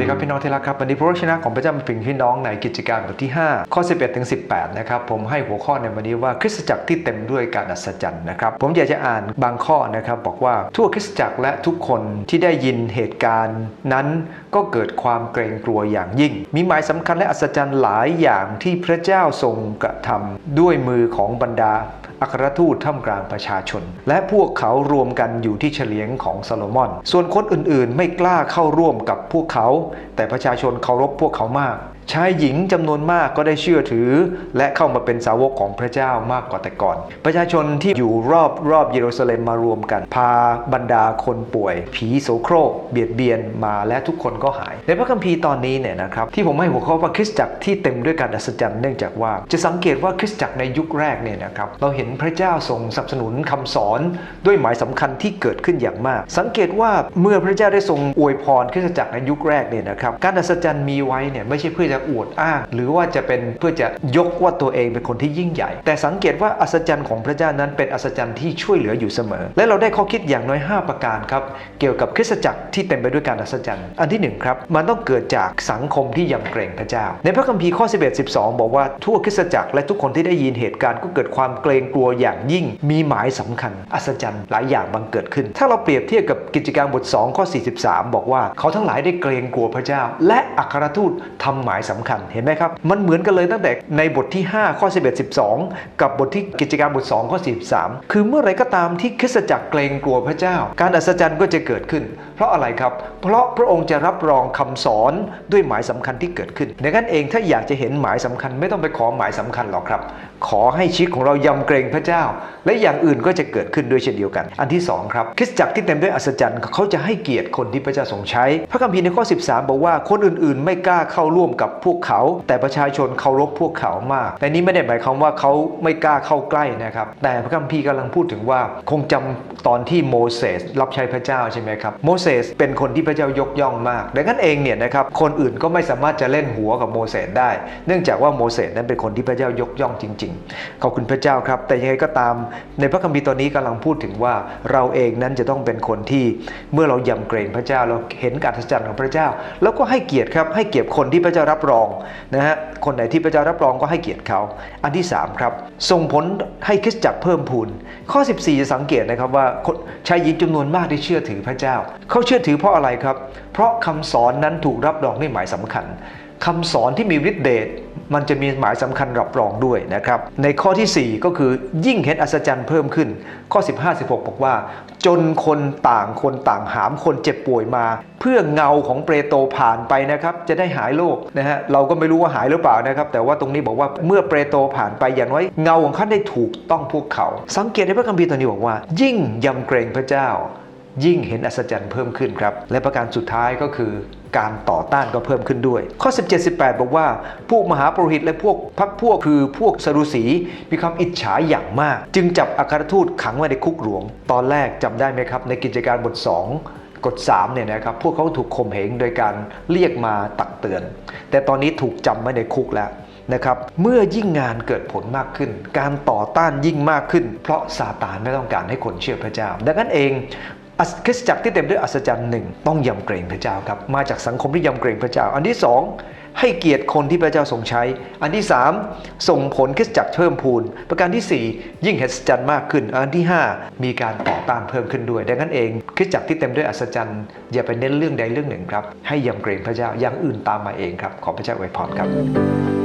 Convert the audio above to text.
ดีครับพี่น้องที่รักครับวันนี้พระวจนะของพระเจ้ามาถึงพี่น้องในกิจการบทที่ 5 ข้อ 11ถึง18 นะครับ ผมให้หัวข้อในวันนี้ว่าคริสตจักรที่เต็มด้วยการอัศจรรย์นะครับ ผมอยากจะอ่านบางข้อนะครับ บอกว่าทั่วคริสตจักรและทุกคนที่ได้ยินเหตุการณ์ นั้นก็เกิดความเกรงกลัวอย่างยิ่ง มีหมายสำคัญและอัศจรรย์หลายอย่างที่พระเจ้าทรงกระทำด้วยมือของบรรดา อัครทูตท่ามกลางประชาชน และพวกเขารวมกันอยู่ที่เฉลียงของซโลมอน ส่วนคนอื่นๆ ไม่กล้าเข้าร่วมกับพวกเขา แต่ประชาชนเคารพพวกเขามาก ชายหญิงจำนวนมากก็ได้เชื่อถือ และเข้ามาเป็นสาวกของพระเจ้ามากกว่าแต่ก่อน ประชาชนที่อยู่รอบรอบเยรูซาเล็มมารวมกัน พาบรรดาคนป่วย ผีโสโครก เบียดเบียนมาและทุกคนก็หาย ในพระคัมภีร์ตอนนี้เนี่ยนะครับที่ผมให้หัวข้อว่าคริสตจักรที่เต็มด้วยการอัศจรรย์เนื่องจากว่า จะสังเกตว่าคริสตจักรในยุคแรกเนี่ยนะครับเราเห็นพระเจ้าทรงสนับสนุนคำสอน ด้วยหมายสำคัญที่เกิดขึ้นอย่างมาก สังเกตว่าเมื่อพระเจ้าได้ทรงอวยพรคริสตจักรในยุคแรกเนี่ยนะครับการอัศจรรย์มีไว้เนี่ยไม่ใช่เพื่อจะอวดอ้าง หรือว่าจะเป็นเพื่อจะยกว่าตัวเองเป็นคนที่ยิ่งใหญ่ แต่สังเกตว่าอัศจรรย์ของพระเจ้านั้นเป็นอัศจรรย์ที่ช่วยเหลืออยู่เสมอ และเราได้ข้อคิดอย่างน้อย 5 ประการครับ เกี่ยวกับคริสตจักรที่เต็มไปด้วยการอัศจรรย์ อันที่หนึ่งครับมันต้องเกิดจากสังคมที่ยำเกรงพระเจ้า ในพระคัมภีร์ข้อ 11 12 บอกว่าทั่วคริสตจักรและทุกคนที่ได้ยินเหตุการณ์ก็เกิดความเกรงกลัวอย่างยิ่ง มีหมายสำคัญ อัศจรรย์หลายอย่างบังเกิดขึ้น ถ้าเราเปรียบเทียบกับกิจการบท2ข้อ 43 บอกว่าเขาทั้งหลายได้เกรงกลัวพระเจ้า และอัครทูตทำหมายสำคัญเห็นไหมครับ มันเหมือนกันเลยตั้งแต่ในบทที่ 5 ข้อ 11 12 กับบทที่กิจการบท 2 ข้อ 13 คือเมื่อไรก็ตามที่คริสตจักรเกรงกลัวพระเจ้า การอัศจรรย์ก็จะเกิดขึ้น เพราะอะไรครับ เพราะพระองค์จะรับรองคำสอนด้วยหมายสำคัญที่เกิดขึ้นดังนั้นเองถ้าอยากจะเห็นหมายสำคัญ ไม่ต้องไปขอหมายสำคัญหรอกครับ ขอให้ชีวิตของเรายำเกรงพระเจ้า และอย่างอื่นก็จะเกิดขึ้นด้วยเช่นเดียวกัน อันที่สองครับคริสตจักรที่เต็มด้วยอัศจรรย์เขาจะให้เกียรติคนที่พระเจ้าทรงใช้ พระคัมภีร์ในข้อ 13 บอกว่าคนอื่นๆ ไม่กล้าเข้าร่วมกับพวกเขา แต่ประชาชนเคารพพวกเขามากแต่นี้ไม่ได้หมายความว่าเขาไม่กล้าเข้าใกล้นะครับ แต่พระคัมภีร์กำลังพูดถึงว่าคงจำตอนที่โมเสสรับใช้พระเจ้าใช่ไหมครับโมเสสเป็นคนที่พระเจ้ายกย่องมาก ดังนั้นเองเนี่ยนะครับคนอื่นก็ไม่สามารถจะเล่นหัวกับโมเสสได้ เนื่องจากว่าโมเสสนั้นเป็นคนที่พระเจ้ายกย่องจริง ๆ ขอบคุณพระเจ้าครับ แต่ยังไงก็ตามในพระคัมภีร์ตอนนี้กำลังพูดถึงว่าเราเองนั้นจะต้องเป็นคนที่เมื่อเรายำเกรงพระเจ้าเราเห็นการอัศจรรย์ของพระเจ้า แล้วก็ให้เกียรติครับให้เกียรติคนที่พระเจ้ารับรองนะฮะคนไหนที่พระเจ้ารับรองก็ให้เกียรติเขา อันที่3ครับส่งผลให้คริสตจักรเพิ่มพูนข้อ 14 จะสังเกตนะครับว่าชายหญิงจำนวนมากที่เชื่อถือพระเจ้าเขาเชื่อถือเพราะอะไรครับ เพราะคำสอนนั้นถูกรับรองด้วยหมายสำคัญคำสอนที่มีฤทธิเดชมันจะมีหมายสำคัญรับรองด้วยนะครับ ในข้อทีสี่ 4 ก็คือยิ่งเห็นอัศจรรย์เพิ่มขึ้น ข้อ 15 16 บอกว่า จนคนต่างคนต่างหามคนเจ็บป่วยมา เพื่อเงาของเปโตรผ่านไปนะครับ จะได้หายโรคนะฮะเราก็ไม่รู้ว่าหายหรือเปล่านะครับ แต่ว่าตรงนี้บอกว่าเมื่อเปโตรผ่านไปอย่างน้อยเงาของเขาได้ถูกต้องพวกเขา สังเกตในพระคัมภีร์ตัวนี้บอกว่า ยิ่งยำเกรงพระเจ้า ยิ่งเห็นอัศจรรย์เพิ่มขึ้นครับ และประการสุดท้ายก็คือการต่อต้านก็เพิ่มขึ้นด้วย ข้อ 17 18 บอกว่า พวกมหาปรหิตและพวกพักพวกคือพวกสรุสีมีความอิจฉาอย่างมาก จึงจับอัครทูตขังไว้ในคุกหลวง ตอนแรกจำได้ไหมครับ ในกิจการบท 2กฎ3เนี่ยนะครับพวกเขาถูกข่มเหงโดยการเรียกมาตักเตือน แต่ตอนนี้ถูกจำไว้ในคุกแล้วนะครับเมื่อยิ่งงานเกิดผลมากขึ้น การต่อต้านยิ่งมากขึ้น เพราะซาตานไม่ต้องการให้คนเชื่อพระเจ้า ดังนั้นเอง คริสตจักรที่เต็มด้วยอัศจรรย์หนึ่งต้องยำเกรงพระเจ้าครับมาจากสังคมที่ยำเกรงพระเจ้า อันที่สองให้เกียรติคนที่พระเจ้าทรงใช้ อันที่สามส่งผลคริสตจักรเพิ่มพูน ประการที่สี่ยิ่งเห็นอัศจรรย์มากขึ้น อันที่ห้ามีการต่อต้านเพิ่มขึ้นด้วย ดังนั้นเองคริสตจักรที่เต็มด้วยอัศจรรย์ อย่าไปเน้นเรื่องใดเรื่องหนึ่งครับ ให้ยำเกรงพระเจ้าอย่างอื่นตามมาเองครับ ขอพระเจ้าอวยพรครับ